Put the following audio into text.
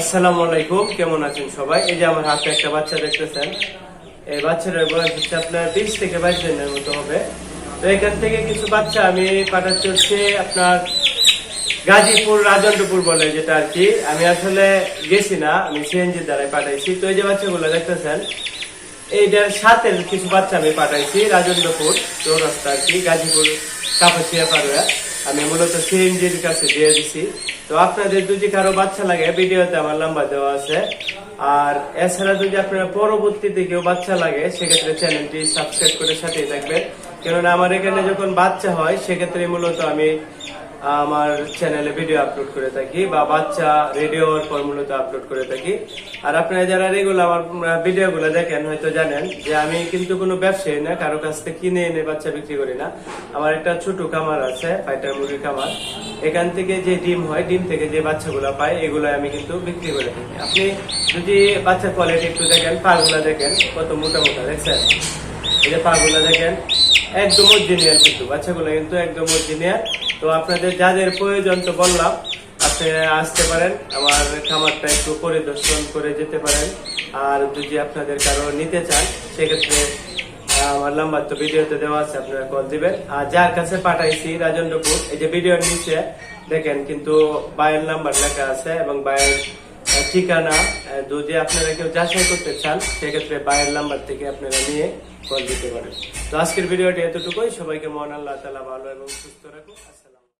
আসসালামু আলাইকুম, কেমন আছেন সবাই? এই যে আমার হাতে একটা বাচ্চা দেখতেছেন। এই বাচ্চাটার বয়স হচ্ছে আপনার বিশ থেকে বাইশ দিনের মতো হবে। তো এখান থেকে কিছু বাচ্চা আমি পাঠাচ্ছি হচ্ছে আপনার গাজীপুর রাজন্ডপুর বলে যেটা আর কি। আমি আসলে গেছি না, আমি সিএনজি দ্বারাই পাঠাইছি। তো এই যে বাচ্চাগুলো দেখতেছেন, এইটার সাথে কিছু বাচ্চা আমি পাঠাইছি রাজেন্দ্রপুর চৌরাস্তা আর কি, গাজীপুর কাপাসিয়া পাড়ুয়া আমি মূলত সিএনজির কাছে দিয়ে দিছি। তো আপনাদের যদি কারও বাচ্চা লাগে, ভিডিওতে আমার নাম্বার দেওয়া আছে। আর এছাড়া যদি আপনারা পরবর্তীতে কেউ বাচ্চা লাগে, সেক্ষেত্রে চ্যানেলটি সাবস্ক্রাইব করে সাথেই থাকবেন। কেননা আমার এখানে যখন বাচ্চা হয়, সেক্ষেত্রে মূলত আমি আমার চ্যানেলে ভিডিও আপলোড করে থাকি বা বাচ্চা রেডিও পর মূলত আপলোড করে থাকি। আর আপনারা যারা রেগুলার আমার ভিডিও গুলো দেখেন, হয়তো জানেন যে আমি কিন্তু কোনো ব্যবসায়ী না, কারও কাছ থেকে কিনে এনে বাচ্চা বিক্রি করি না। আমার একটা ছোট খামার আছে ফাইটার মুরগির খামার। এখান থেকে যে ডিম হয়, ডিম থেকে যে বাচ্চাগুলো পাই এগুলো আমি কিন্তু বিক্রি করে থাকি। আপনি যদি বাচ্চার কোয়ালিটি একটু দেখেন, পাগুলা দেখেন, কত মোটা মোটা দেখছেন? এই যে পাগুলা দেখেন, একদম অরিজিনিয়াল কিন্তু, বাচ্চাগুলো কিন্তু একদম অরিজিনিয়াল তো আপনাদের যাদের প্রয়োজন, তো বললাম, আপনি আসতে পারেন আমার খামারটা একটু পরিদর্শন করে যেতে পারেন। আর যদি আপনাদের কারও নিতে চান, সেক্ষেত্রে আমার নাম্বার তো ভিডিওতে দেওয়া আছে, আপনারা কল দিবেন। আর যার কাছে পাঠাইছি, রাজেন্দ্রপুর, এই যে ভিডিওর নিচে দেখেন, কিন্তু বায়ের নাম্বার লেখা আছে এবং বায়ের ঠিকানা যদি আপনারা কেউ যাচাই করতে চান, সেক্ষেত্রে বায়ের নাম্বার থেকে আপনারা নিয়ে কল দিতে পারেন। তো আজকের ভিডিওটি এতটুকুই। সবাইকে মহান আল্লাহ তালা ভালো এবং সুস্থ রাখুন